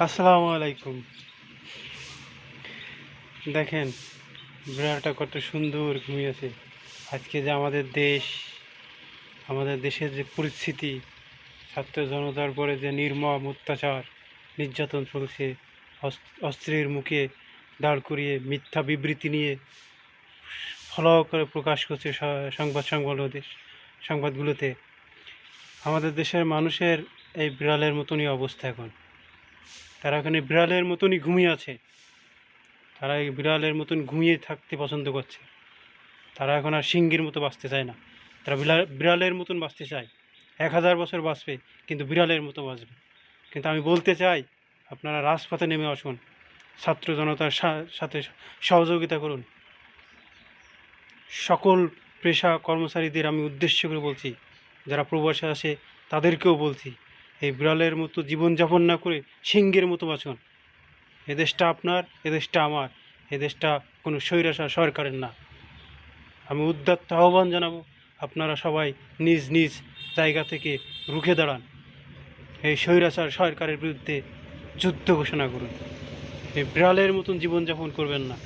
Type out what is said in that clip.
আসসালামু আলাইকুম। দেখেন, বিড়ালটা কত সুন্দর ঘুমিয়েছে। আজকে যে আমাদের দেশ, আমাদের দেশের যে পরিস্থিতি, ছাত্র জনতার পরে যে নির্মম অত্যাচার, নির্যাতন চলছে অস- অস্ত্রের মুখে দাঁড় করিয়ে মিথ্যা বিবৃতি নিয়ে ফলো করে প্রকাশ করছে সংবাদ সংবাদ সংবাদগুলোতে। আমাদের দেশের মানুষের এই বিড়ালের মতনই অবস্থা এখন। তারা এখানে বিড়ালের মতনই ঘুমিয়ে আছে। তারা বিড়ালের মতন ঘুমিয়ে থাকতে পছন্দ করছে। তারা এখন আর সিংহের মতো বাঁচতে চায় না। তারা বিড়াল বিড়ালের মতন বাঁচতে চায়। এক হাজার বছর বাঁচবে, কিন্তু বিড়ালের মতো বাঁচবে। কিন্তু আমি বলতে চাই, আপনারা রাজপথে নেমে আসুন। ছাত্র জনতার সাথে সহযোগিতা করুন। সকল পেশা কর্মচারীদের আমি উদ্দেশ্য করে বলছি, যারা প্রবাসে আসে তাদেরকেও বলছি এই বিড়ালের মতো জীবনযাপন না করে সিংহের মতো বাঁচুন। এ দেশটা আপনার, এ দেশটা আমার, এ দেশটা কোনো স্বৈরাচার সরকারের না। আমি উদ্যত্ত আহ্বান জানাব, আপনারা সবাই নিজ নিজ জায়গা থেকে রুখে দাঁড়ান। এই স্বৈরাচার সরকারের বিরুদ্ধে যুদ্ধ ঘোষণা করুন। এই বিড়ালের মতন জীবনযাপন করবেন না।